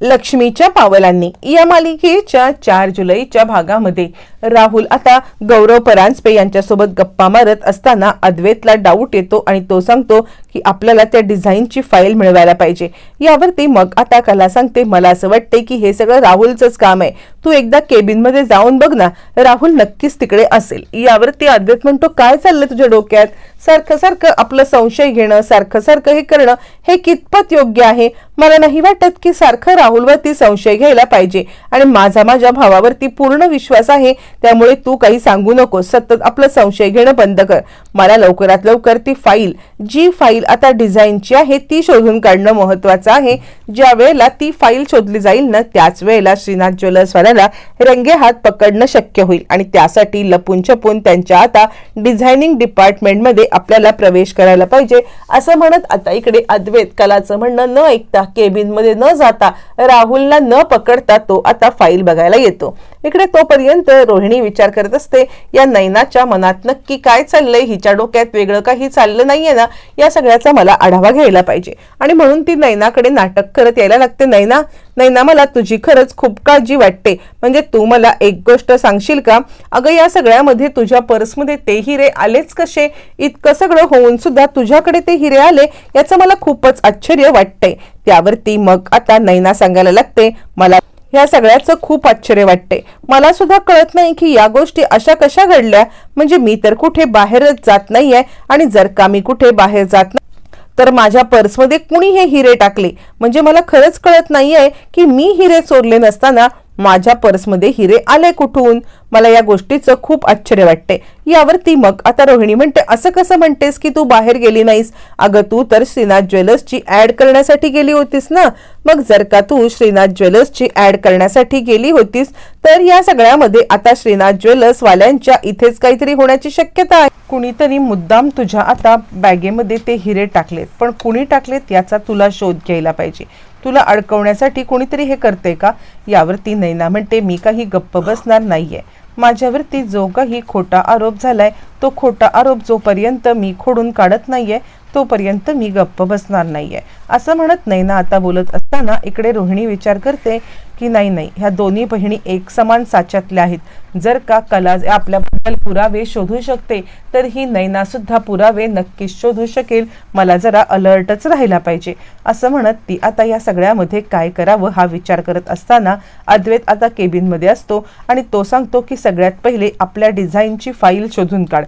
लक्ष्मीच्या पावलांनी या मालिकेच्या चार जुलैच्या भागामध्ये राहुल. आता गौरव परांजपे यांच्यासोबत गप्पा मारत असताना अद्वैतला डाऊट येतो आणि तो सांगतो की आपल्याला त्या डिझाईनची फाईल मिळवायला पाहिजे. यावरती मग आता कला सांगते मला असं वाटते की हे सगळं राहुलचंच काम आहे. तू एकदा केबिनमध्ये जाऊन बघ ना राहुल नक्कीच तिकडे असेल. यावरती अद्वैत म्हणतो काय चाललंय तुझ्या डोक्यात? सारखं सारखं आपलं संशय घेणं सारखं सारखं हे करणं हे कितपत योग्य आहे? मला नाही वाटत की सारखं राहुलवरती संशय घ्यायला पाहिजे आणि माझा माझ्या भावावरती पूर्ण विश्वास आहे त्यामुळे तू काही सांगू नको सतत आपला संशय घेणं बंद कर. मला लवकरात लवकर ती फाईल जी फाईल आता डिझाईनची आहे ती शोधून काढणं महत्वाचं आहे. ज्या वेळेला ती फाईल शोधली जाईल ना त्याच वेळेला श्रीनाथ ज्वेलर्सवाल्याला रंगे हात पकडणं शक्य होईल. आणि त्यासाठी लपून छपून त्यांच्या आता डिझायनिंग डिपार्टमेंटमध्ये आपल्याला प्रवेश करायला पाहिजे. असं म्हणत आता इकडे अद्वैत कलाचं म्हणणं न ऐकता केबिनमध्ये न जाता राहुलला न पकडता तो आता फाईल बघायला येतो. इकडे तोपर्यंत रोहिणी विचार करत असते या नैनाच्या मनात नक्की काय चाललंय? हिच्या डोक्यात वेगळं काही चाललं नाहीये ना? या सगळ्याचा मला आढावा घ्यायला पाहिजे. आणि म्हणून ती नैनाकडे नाटक करत यायला लागते. नैना नैना मला तुझी खरंच खूप काळजी वाटते. म्हणजे तू मला एक गोष्ट सांगशील का? अगं या सगळ्यामध्ये तुझ्या पर्समध्ये ते हिरे आलेच कसे? इतकं सगळं होऊन सुद्धा तुझ्याकडे ते हिरे आले याचं मला खूपच आश्चर्य वाटतंय. त्यावरती मग आता नैना सांगायला लागते मला या सगळ्याचं खूप आश्चर्य वाटते मला सुद्धा कळत नाही की या गोष्टी अशा कशा घडल्या. म्हणजे मी तर कुठे बाहेरच जात नाहीये आणि जर का मी कुठे बाहेर जात नाही तर माझ्या पर्समध्ये कुणी हे हिरे टाकले? म्हणजे मला खरंच कळत नाहीये की मी हिरे चोरले नसताना माझ्या पर्समध्ये हिरे आले कुठून? मला या गोष्टीचं खूप आश्चर्य वाटते. यावरती मग आता रोहिणी म्हणते असं कसं म्हणतेस की तू बाहेर गेली नाहीस? अगं तू तर श्रीनाथ ज्वेलर्सची ऍड करण्यासाठी गेली होतीस ना? मग जर का तू श्रीनाथ ज्वेलर्सची ऍड करण्यासाठी गेली होतीस तर या सगळ्यामध्ये आता श्रीनाथ ज्वेलर्स वाल्यांच्या इथेच काहीतरी होण्याची शक्यता आहे. कुणीतरी मुद्दाम तुझ्या आता बॅगेमध्ये ते हिरे टाकलेत. पण कुणी टाकलेत याचा तुला शोध घ्यायला पाहिजे. तुला अडकवण्यासाठी कोणीतरी हे करते का? यावरती नैना म्हणते मी काही गप्प बसणार नाहीये. माझ्यावरती जो काही खोटा आरोप झालाय तो खोटा आरोप जोपर्यंत मी खोडून काढत नाहीये तोपर्यंत मी गप्प बसणार नाहीये. असं म्हणत नैना आता बोलत असताना इकडे रोहिणी विचार करते की नाही नाही ह्या दोन्ही बहिणी एक समान साच्यातल्या आहेत. जर का कला आपल्याबद्दल पुरावे शोधू शकते तर ही नैना सुद्धा पुरावे नक्कीच शोधू शकेल. मला जरा अलर्टच राहिला पाहिजे. असं म्हणत ती आता या सगळ्यामध्ये काय करावं हा विचार करत असताना अद्वैत आता केबिनमध्ये असतो आणि तो सांगतो की सगळ्यात पहिले आपल्या डिझाईनची फाईल शोधून काढ.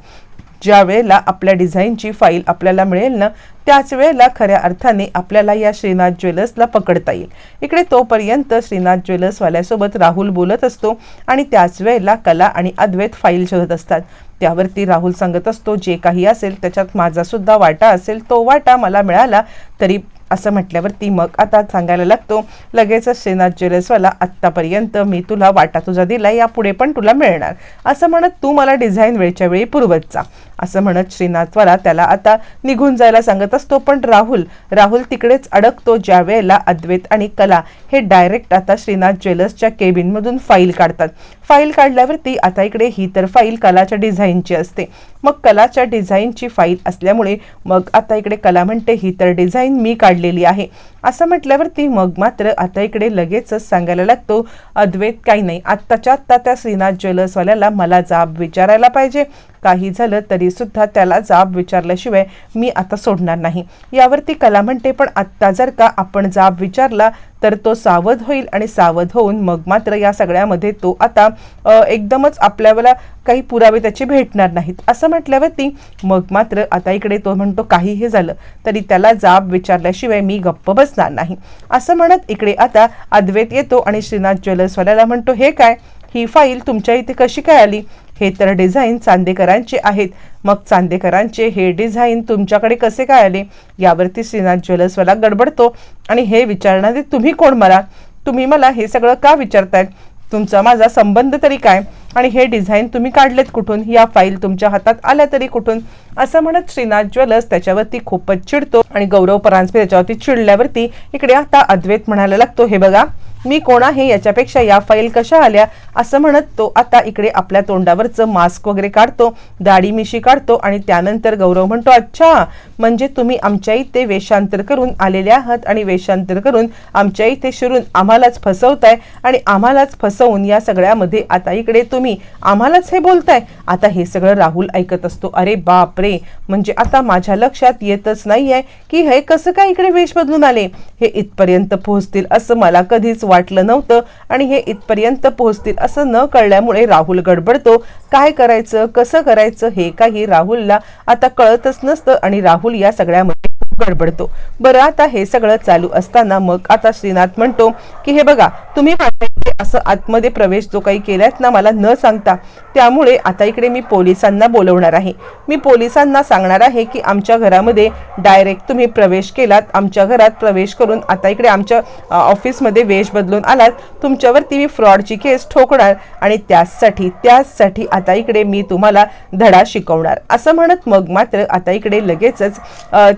ज्या वेळेला आपल्या डिझाईनची फाईल आपल्याला मिळेल ना त्याच वेळेला खऱ्या अर्थाने आपल्याला या श्रीनाथ ज्वेलर्सला पकडता येईल. इकडे तोपर्यंत श्रीनाथ ज्वेलर्सवाल्यासोबत राहुल बोलत असतो आणि त्याच वेळेला कला आणि अद्वैत फाईल शोधत असतात. त्यावरती राहुल सांगत असतो जे काही असेल त्याच्यात माझासुद्धा वाटा असेल तो वाटा मला मिळाला तरी असं म्हटल्यावरती मग आता सांगायला लागतो लगेचच श्रीनाथ ज्वेलर्सवाला आत्तापर्यंत मी तुला वाटा तुझा दिला यापुढे पण तुला मिळणार. असं म्हणत तू मला डिझाईन वेळच्या वेळी पुरवत जा. असं म्हणत श्रीनाथवाला त्याला आता निघून जायला सांगत असतो. पण राहुल राहुल तिकडेच अडकतो ज्या वेळेला अद्वैत आणि कला हे डायरेक्ट आता श्रीनाथ ज्वेलर्सच्या केबिनमधून फाईल काढतात. फाईल काढल्यावरती आता इकडे ही तर फाईल कलाच्या डिझाईनची असते. मग कलाच्या डिझाईनची फाईल असल्यामुळे मग आता इकडे कला म्हणते ही तर डिझाईन मी काढलेली आहे. असं म्हटल्यावरती मग मात्र आता इकडे लगेचच सांगायला लागतो अद्वैत काही नाही. आत्ताच्या आत्ता त्या श्रीनाथ ज्वेलर्सवाल्याला मला जाब विचारायला पाहिजे. काही झालं तरी सुद्धा त्याला जाब विचारल्याशिवाय मी आता सोडणार नाही. यावरती कला म्हणते पण आत्ता जर का आपण जाब विचारला तर तो सावध होईल आणि सावध होऊन मग मात्र या सगळ्यामध्ये तो आता एकदमच आपल्याला काही पुरावे त्याचे भेटणार नाहीत. असं म्हटल्यावरती मग मात्र आता इकडे तो म्हणतो काही हे झालं तरी त्याला जाब विचारल्याशिवाय मी गप्प बसणार नाही. असं म्हणत इकडे आता अद्वैत येतो आणि श्रीनाथ ज्वेलर्सवाल्याला म्हणतो हे काय? ही फाईल तुमच्या इथे कशी काय आली? हे तर डिझाईन चांदेकरांचे आहेत. मग चांदेकरांचे हे डिझाईन तुमच्याकडे कसे काय आले? यावरती श्रीनाथ ज्वेलर्सवाला गडबडतो आणि हे विचारणारे तुम्ही कोण मला? तुम्ही मला हे सगळं का विचारतायत तुमचा माझा संबंध तरी काय? आणि हे डिझाईन तुम्ही काढलेत कुठून? या फाईल तुमच्या हातात आल्या तरी कुठून? असं म्हणत श्रीनाथ ज्वेलर्स त्याच्यावरती खूपच चिडतो आणि गौरव परांजपे त्याच्यावरती चिडल्यावरती इकडे आता अद्वैत म्हणायला लागतो. हे बघा मी कोण आहे याच्यापेक्षा या फाईल कशा आल्या? असं म्हणत तो आता इकडे आपल्या तोंडावरचं मास्क वगैरे काढतो दाढी मिशी काढतो आणि त्यानंतर गौरव म्हणतो अच्छा म्हणजे तुम्ही आमच्या इथे वेषांतर करून आलेले आहात आणि वेषांतर करून आमच्या इथे शिरून आम्हालाच फसवताय आणि आम्हालाच फसवून या सगळ्यामध्ये आता इकडे तुम्ही आम्हालाच हे बोलताय. आता हे सगळं राहुल ऐकत असतो अरे बाप रे म्हणजे आता माझ्या लक्षात येतच नाहीये की हे कसं काय इकडे वेश बदलून आले? हे इथपर्यंत पोहोचतील असं मला कधीच वाटलं नव्हतं आणि हे इथपर्यंत पोहोचतील असं न कळल्यामुळे राहुल गडबडतो. काय करायचं कसं करायचं हे काही राहुलला आता कळतच नसतं आणि राहुल या सगळ्यामध्ये गडबडतो. बरं आता हे सगळं चालू असताना मग आता श्रीनाथ म्हणतो की हे बघा तुम्ही असं आतमध्ये प्रवेश जो काही केलायत ना मला न सांगता त्यामुळे आता इकडे मी पोलिसांना बोलवणार आहे. मी पोलिसांना सांगणार आहे की आमच्या घरामध्ये डायरेक्ट तुम्ही प्रवेश केलात आमच्या घरात प्रवेश करून आता इकडे आमच्या ऑफिसमध्ये वेश बदलून आलात. तुमच्यावरती मी फ्रॉडची केस ठोकणार आणि त्याचसाठी त्याचसाठी आता इकडे मी तुम्हाला धडा शिकवणार. असं म्हणत मग मात्र आता इकडे लगेचच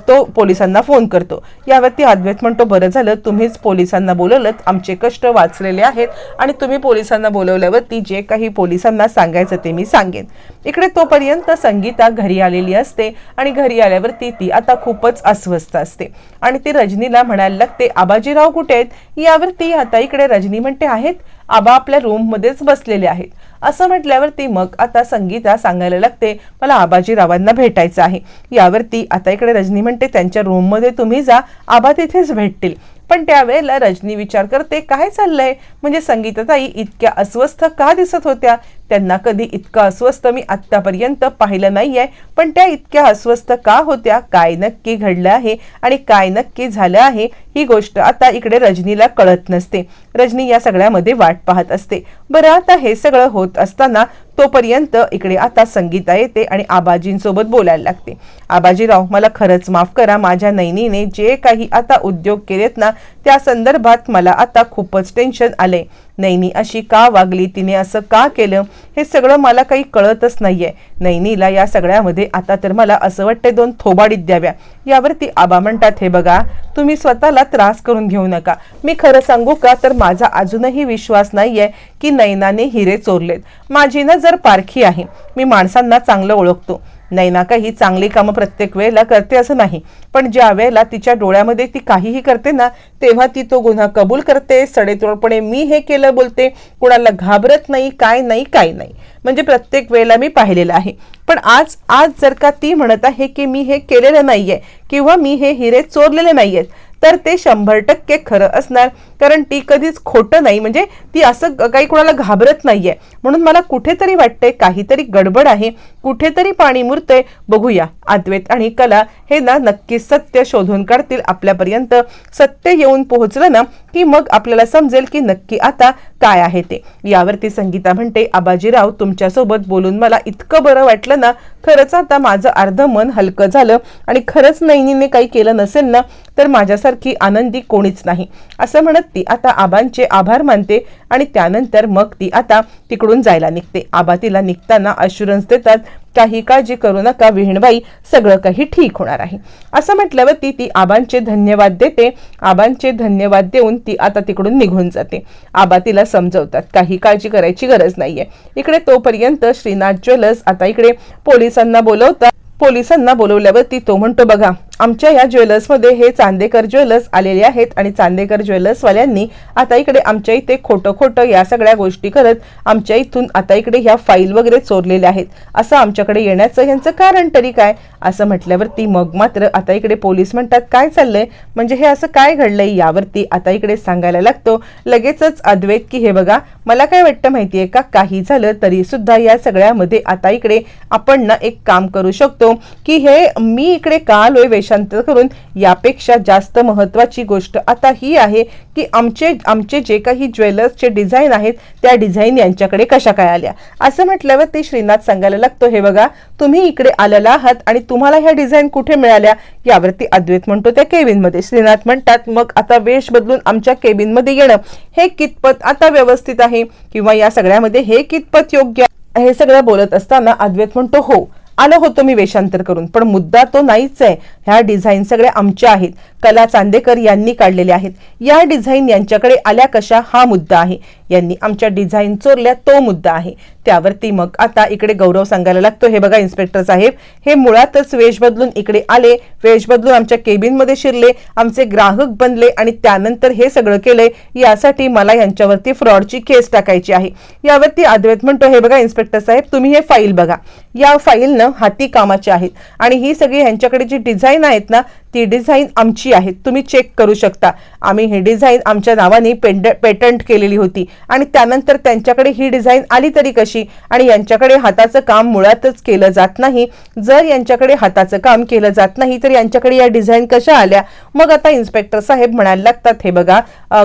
तो पोलिसांना फोन करतो. यावरती अद्वैत म्हणतो बरं झालं तुम्हीच पोलिसांना बोलवलं आमचे कष्ट वाचलेले आहेत. आहेत आणि तुम्ही पोलिसांना बोलवल्यावरती जे काही पोलिसांना सांगायचं ते मी सांगेन. इकडे तोपर्यंत संगीता घरी आलेली असते आणि घरी आल्यावरती ती आता खूपच अस्वस्थ असते. आणि ती रजनीला म्हणायला लागते आबाजीराव कुठे आहेत? यावरती आता इकडे रजनी म्हणते आहेत. आबा आपल्या रूममध्येच बसलेले आहेत. असं म्हटल्यावरती मग आता संगीता सांगायला लागते मला आबाजीरावांना भेटायचं आहे. यावरती आता इकडे रजनी म्हणते त्यांच्या रूममध्ये तुम्ही जा. आबा तिथेच भेटतील. पण त्यावेळेला रजनी विचार करते काय चाललंय? म्हणजे संगीताताई इतक्या अस्वस्थ का दिसत होत्या? त्यांना कधी इतकं अस्वस्थ मी आत्तापर्यंत पाहिलं नाहीये पण त्या इतक्या अस्वस्थ का होत्या? काय नक्की घडलं आहे आणि काय नक्की झालं आहे? ही गोष्ट आता इकडे रजनीला कळत नसते. रजनी या सगळ्यामध्ये वाट पाहत असते. बरं आता हे सगळं होत असताना तोपर्यंत इकडे आता संगीता येते आणि आबाजींसोबत बोलायला लागते. आबाजीराव मला खरंच माफ करा माझ्या नैनीने जे काही आता उद्योग केलेत ना त्या संदर्भात मला आता खूपच टेन्शन आले नैनी अशी का वागली? तिने असं का केलं? हे सगळं मला काही कळतच नाहीये. नैनीला या सगळ्यामध्ये आता तर मला असं वाटते दोन थोबाडीत द्याव्या. यावरती आबा म्हणतात हे बघा तुम्ही स्वतःला त्रास करून घेऊ नका. मी खरं सांगू का? तर माझा अजूनही विश्वास नाहीये की नैनाने हिरे चोरलेत. माझी नजर पारखी आहे. मी माणसांना चांगलं ओळखतो. नैना काही चांगली कामं प्रत्येक वेळेला करते असं नाही. पण ज्या वेळेला तिच्या डोळ्यामध्ये ती काहीही करते ना तेव्हा ती तो गुन्हा कबूल करते सडेतोडपणे मी हे केलं बोलते कुणाला घाबरत नाही काय नाही काय नाही. म्हणजे प्रत्येक वेळेला मी पाहिलेलं आहे. पण आज आज जर का ती म्हणत आहे की मी हे केलेलं नाहीये किंवा मी हे हिरे चोरलेले नाहीयेत तर ते शंभर टक्के खरं असणार. कारण ती कधीच खोटं नाही. म्हणजे ती असं काही कोणाला घाबरत नाहीये. म्हणून मला कुठेतरी वाटतंय काहीतरी गडबड आहे. कुठेतरी पाणी मुरतंय. बघूया. अद्वैत आणि कला हे ना नक्की सत्य शोधून काढतील आपल्यापर्यंत. सत्य येऊन पोहोचलं ना की मग आपल्याला समजेल की नक्की आता काय आहे ते. यावरती संगीता म्हणते आबाजीराव तुमच्यासोबत बोलून मला इतकं बरं वाटलं ना खरंच आता माझं अर्ध मन हलकं झालं आणि खरंच नैनीने काही केलं नसेल ना तर माझ्यासारखी आनंदी कोणीच नाही. असं म्हणत ती आता आबांचे आभार मानते आणि त्यानंतर मग ती आता तिकडून जायला निघते. आबा तिला निघताना अश्युरन्स देतात काही काळजी करू नका विहीणबाई. सगळं काही ठीक होणार आहे. असं म्हटल्यावरती ती आबांचे धन्यवाद देते. आबांचे धन्यवाद देऊन ती आता तिकडून निघून जाते. आबा तिला समजवतात. काही काळजी करायची गरज नाहीये. इकडे तोपर्यंत श्रीनाथ ज्वेलर्स आता इकडे पोलिसांना बोलवतात. पोलिसांना बोलवल्यावरती तो म्हणतो बघा आमच्या या ज्वेलर्समध्ये हे चांदेकर ज्वेलर्स आलेले आहेत आणि चांदेकर ज्वेलर्सवाल्यांनी आता इकडे आमच्या इथे खोटं खोटं या सगळ्या गोष्टी करत आमच्या इथून आता इकडे ह्या फाईल वगैरे चोरलेल्या आहेत. असं आमच्याकडे येण्याचं ह्यांचं कारण तरी काय? असं म्हटल्यावरती मग मात्र आता इकडे पोलीस म्हणतात काय चाललंय? म्हणजे हे असं काय घडलंय? यावरती आता इकडे सांगायला लागतो. लगेचच अद्वैत की हे बघा मला काय वाटतं माहिती आहे का? काही झालं तरी सुद्धा या सगळ्यामध्ये आता इकडे आपण ना एक काम करू शकतो की हे मी इकडे का आलोय? देशांतर करून यापेक्षा जास्त महत्वाची गोष्ट आता ही आहे की आमचे आमचे जे काही ज्वेलर्सचे डिझाईन आहेत त्या डिझाईन यांच्याकडे कशा काय आल्या? असं म्हटल्यावर ते श्रीनाथ सांगायला लागतो हे बघा तुम्ही इकडे आलेला आहात आणि तुम्हाला ह्या डिझाईन कुठे मिळाल्या? यावरती अद्वैत म्हणतो त्या केबिनमध्ये. श्रीनाथ म्हणतात मग आता वेश बदलून आमच्या केबिनमध्ये येणं हे कितपत आता व्यवस्थित आहे? किंवा या सगळ्यामध्ये हे कितपत योग्य हे सगळं बोलत असताना अद्वैत म्हणतो हो आलो होतो मी वेषांतर करून. पण मुद्दा तो नाहीच आहे. ह्या डिझाईन सगळ्या आमच्या आहेत. कला चांदेकर यांनी काढलेल्या आहेत. या डिझाईन यांच्याकडे आल्या कशा? हा मुद्दा आहे. यांनी आमच्या डिझाईन चोरल्या तो मुद्दा आहे. त्यावरती मग आता इकडे गौरव सांगायला लागतो. हे बघा इन्स्पेक्टर साहेब हे मुळातच वेश बदलून इकडे आले. वेश बदलून आमच्या केबिनमध्ये शिरले. आमचे ग्राहक बनले आणि त्यानंतर हे सगळं केलंय. यासाठी मला यांच्यावरती फ्रॉडची केस टाकायची आहे. यावरती अद्वैत म्हणतो हे बघा इन्स्पेक्टर साहेब तुम्ही हे फाईल बघा. या फाईलनं हाती कामाचे आहेत. आणि ही सगळी ह्यांच्याकडे जी डिझाईन आहेत ना ती डिझाईन आमची आहे तुम्ही चेक करू शकता. आम्ही ही डिझाईन आमच्या नावाने पेंड पेटंट केलेली होती. आणि त्यानंतर त्यांच्याकडे ही डिझाईन आली तरी कशी? आणि यांच्याकडे हाताचं काम मुळातच केलं जात नाही. जर यांच्याकडे हाताचं काम केलं जात नाही तर यांच्याकडे या डिझाईन कशा आल्या? मग आता इन्स्पेक्टर साहेब म्हणायला लागतात हे बघा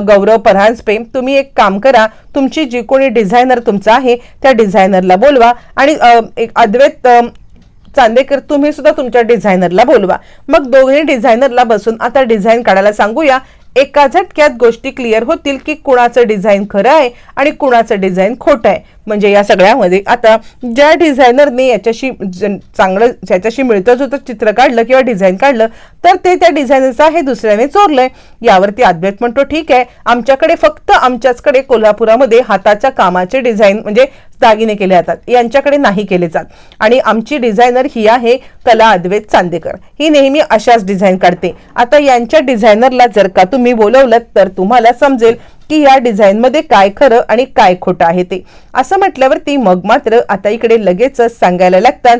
गौरव परांजपे तुम्ही एक काम करा. तुमची जी कोणी डिझायनर तुमचा आहे त्या डिझायनरला बोलवा. आणि एक अद्वैत चांदेकर तुम्ही सुद्धा तुमच्या डिझायनरला बोलवा. मग दोघे डिझायनरला बसून आता डिझाईन काढायला सांगूया. एका झटक्यात गोष्टी क्लिअर होतील की कुणाचं डिझाईन खरं आहे आणि कुणाचं डिझाईन खोटं आहे. म्हणजे या सगळ्यामध्ये आता ज्या डिझायनरने याच्याशी चांगलं याच्याशी मिळतं जुळतं चित्र काढलं किंवा डिझाईन काढलं तर ते त्या डिझायनरचं हे दुसऱ्याने चोरलंय. यावरती अद्वैत म्हणतो ठीक आहे आमच्याकडे फक्त आमच्याचकडे कोल्हापुरामध्ये हाताच्या कामाचे डिझाईन म्हणजे दागिने केले जातात. यांच्याकडे नाही केले जात. आणि आमची डिझायनर ही आहे कला अद्वैत चांदेकर. ही नेहमी अशाच डिझाईन काढते. आता यांच्या डिझायनरला जर का तुम्ही बोलवलं तर तुम्हाला समजेल की या डिझाईनमध्ये काय खरं आणि काय खोटं आहे ते. असं म्हटल्यावरती मग मात्र आता इकडे लगेचच सांगायला लागतात.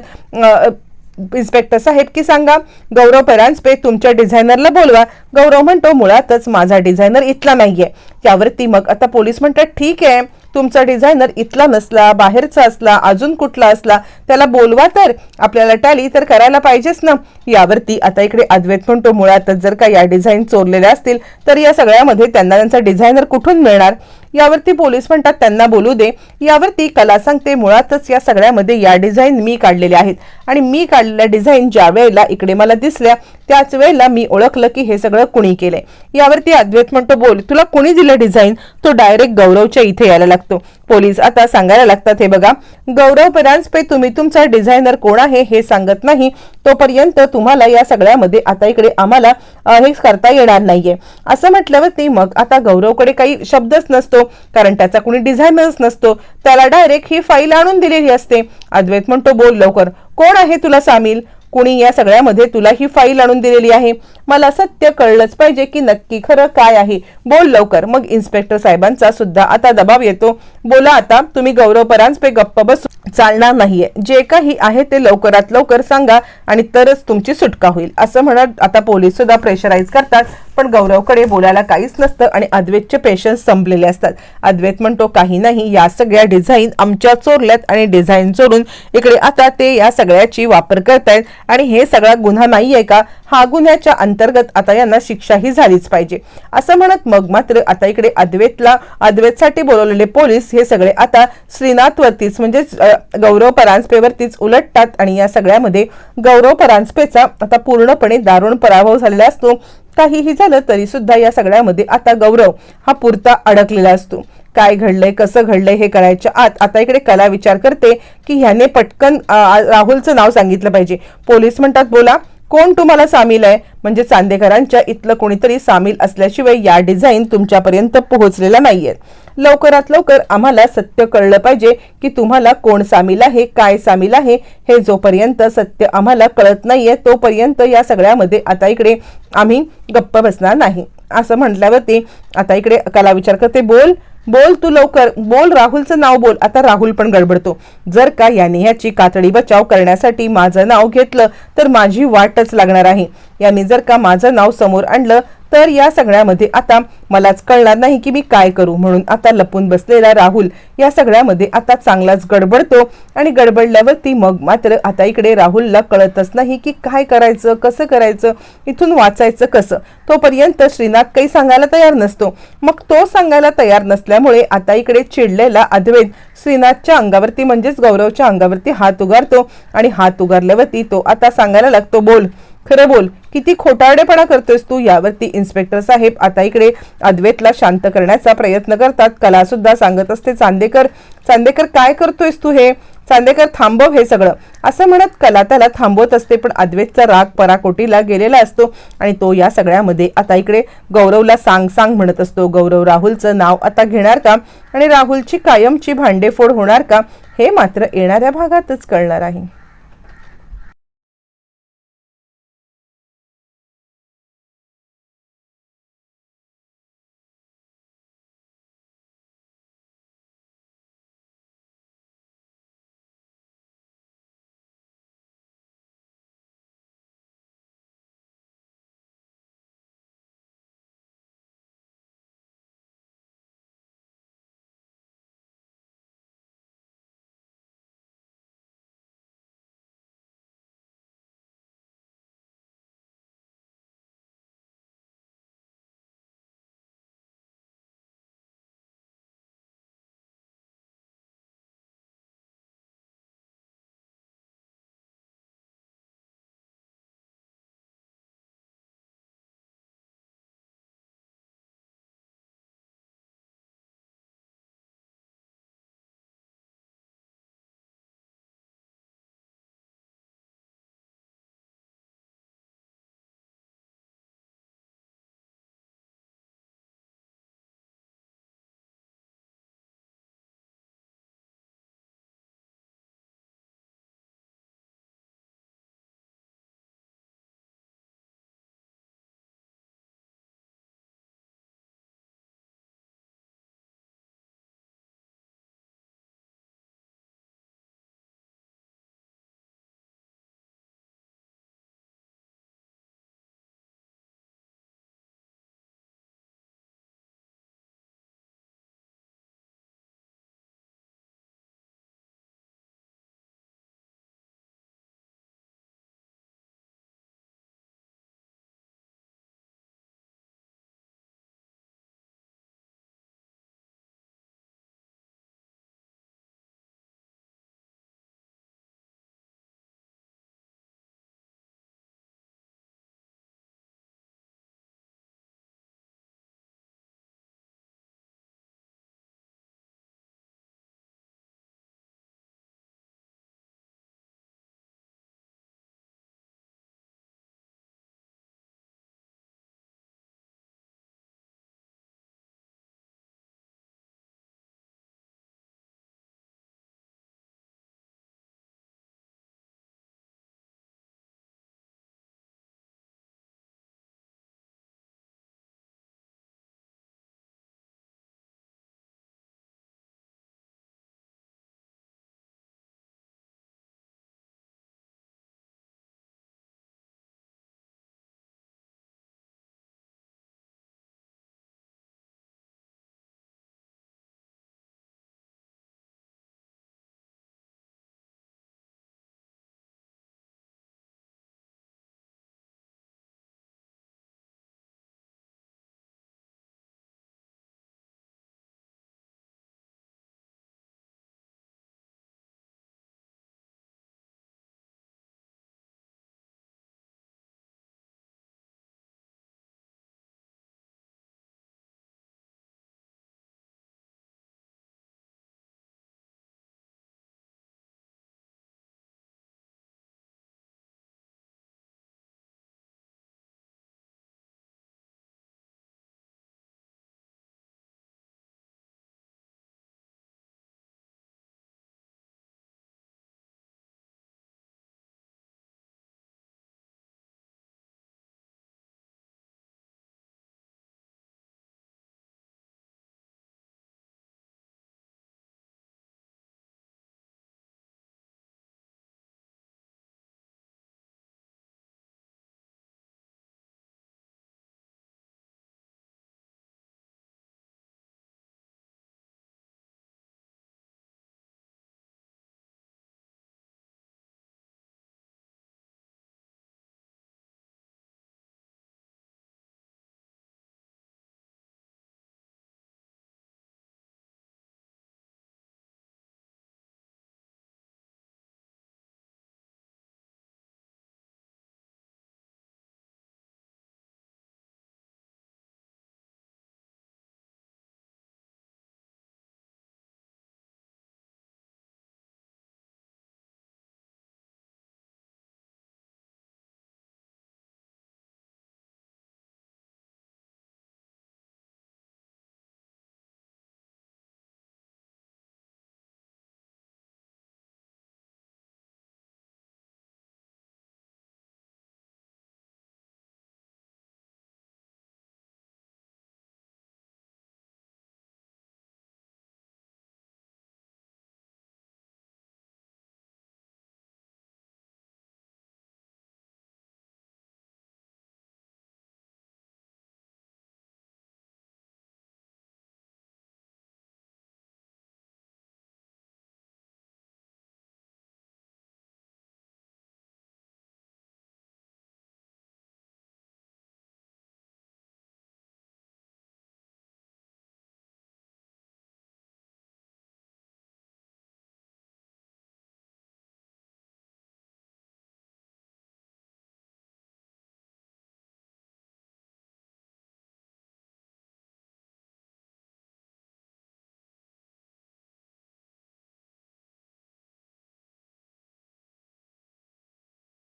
इन्स्पेक्टर साहेब की सांगा गौरव परांजपे तुमच्या डिझायनरला बोलवा. गौरव म्हणतो मुळातच माझा डिझायनर इथला नाहीये. यावरती मग आता पोलीस म्हणतात ठीक आहे. तुमचा डिझायनर इथला नसला बाहेरचा असला अजून कुठला असला त्याला बोलवा तर आपल्याला टॅली तर करायला पाहिजेच ना. यावरती आता इकडे अद्वैत म्हणतो मुळातच जर का या डिझाईन चोरलेल्या असतील तर या सगळ्यामध्ये त्यांना त्यांचा डिझायनर कुठून मिळणार? यावरती पोलीस म्हणतात त्यांना बोलू दे. यावरती कला सांगते मुळातच या सगळ्यामध्ये या डिझाईन मी काढलेल्या आहेत आणि मी काढलेल्या डिझाईन ज्या वेळेला इकडे मला दिसल्या त्याच वेळेला मी ओळखलं की हे सगळं कुणी केलंय. यावरती अद्वैत म्हणतो बोल तुला कुणी दिलं डिझाईन? तो डायरेक्ट गौरवच्या इथे यायला लागतो. पोलीस आता सांगायला लागतात हे बघा गौरव परांजपे तुम्ही तुमचा डिझायनर कोण आहे हे सांगत नाही. तोपर्यंत तुम्हाला या सगळ्यामध्ये आता इकडे आम्हाला हे करता येणार नाहीये. असं म्हटल्यावरती मग आता गौरवकडे काही शब्दच नसतो कारण त्याचा कुणी डिझायनरच नसतो. त्याला डायरेक्ट ही फाईल आणून दिलेली असते. अद्वैत म्हणतो बोल लवकर. कोण आहे तुला सामील? कुणी या सगळ्यामध्ये तुला ही फाईल आणून दिलेली आहे? मला सत्य कळलंच पाहिजे की नक्की खरं काय आहे. बोल लवकर. मग इन्स्पेक्टर साहेबांचा सुद्धा आता दबाव येतो. बोला आता तुम्ही गौरव परांजपे गप्प बसू. चालणार नाहीये. जे काही आहे ते लवकरात लवकर सांगा आणि तरच तुमची सुटका होईल. असं म्हणत आता पोलीस सुद्धा प्रेशराईज करतात. पण गौरवकडे बोलायला काहीच नसतं आणि अद्वैतचे पेशन्स संपलेले असतात. अद्वैत म्हणतो काही नाही या सगळ्या डिझाईन आमच्या चोरल्यात आणि डिझाईन चोरून इकडे आता ते या सगळ्याची वापर करतायत आणि हे सगळा गुन्हा नाही आहे का? हा गुन्ह्याच्या अंतर्गत आता यांना शिक्षाही झालीच पाहिजे. असं म्हणत मग मात्र आता इकडे अद्वैतला अद्वैतसाठी बोलवलेले पोलीस हे सगळे आता श्रीनाथवरतीच म्हणजेच गौरव परांजपेवरतीच उलटतात आणि या सगळ्यामध्ये गौरव परांजपेचा आता पूर्णपणे दारुण पराभव झालेला असतो. काहीही झालं तरी सुद्धा या सगळ्यामध्ये आता गौरव हा पुरता अडकलेला असतो. काय घडलंय कसं घडलंय हे करायच्या आत आता इकडे कला विचार करते की ह्याने पटकन राहुलचं नाव सांगितलं पाहिजे. पोलीस म्हणतात बोला कोण तुम्हाला सामील आहे? म्हणजे चांदेकरांच्या इथलं कोणीतरी सामील असल्याशिवाय या डिझाईन तुमच्यापर्यंत पोहोचलेला नाहीये. लवकरात लवकर आम्हाला सत्य कळलं पाहिजे की तुम्हाला कोण सामील आहे काय सामील आहे हे जोपर्यंत सत्य आम्हाला कळत नाहीये तोपर्यंत या सगळ्यामध्ये आता इकडे आम्ही गप्प बसणार नाही. असं म्हटल्यावरती आता इकडे कला विचार करते बोल. बोल तू लवकर. बोल राहुलचं नाव बोल. आता राहुल पण गडबडतो. जर का याने ह्याची कातडी बचाव करण्यासाठी माझं नाव घेतलं तर माझी वाटच लागणार आहे. याने जर का माझं नाव समोर आणलं तर या सगळ्यामध्ये आता मलाच कळणार नाही की मी काय करू म्हणून आता लपून बसलेला राहुल या सगळ्यामध्ये आता चांगलाच गडबडतो आणि गडबडल्यावरती मग मात्र आता इकडे राहुलला कळतच नाही की काय करायचं कसं करायचं इथून वाचायचं कसं? तोपर्यंत श्रीनाथ काही सांगायला तयार नसतो. मग तो सांगायला तयार नसल्यामुळे आता इकडे चिडलेला अद्वैत श्रीनाथच्या अंगावरती म्हणजेच गौरवच्या अंगावरती हात उगारतो आणि हात उगारल्यावरती तो आता सांगायला लागतो बोल खरं बोल किती खोटारडेपणा करतोयस तू? यावरती इन्स्पेक्टर साहेब आता इकडे अद्वैतला शांत करण्याचा प्रयत्न करतात. कला सुद्धा सांगत असते चांदेकर चांदेकर काय करतोयस तू हे? चांदेकर थांबव हे सगळं. असं म्हणत कला त्याला थांबवत असते पण अद्वैतचा राग पराकोटीला गेलेला असतो आणि तो या सगळ्यामध्ये आता इकडे गौरवला सांग सांग म्हणत असतो. गौरव राहुलचं नाव आता घेणार का? आणि राहुलची कायमची भांडेफोड होणार का? हे मात्र येणाऱ्या भागातच कळणार आहे.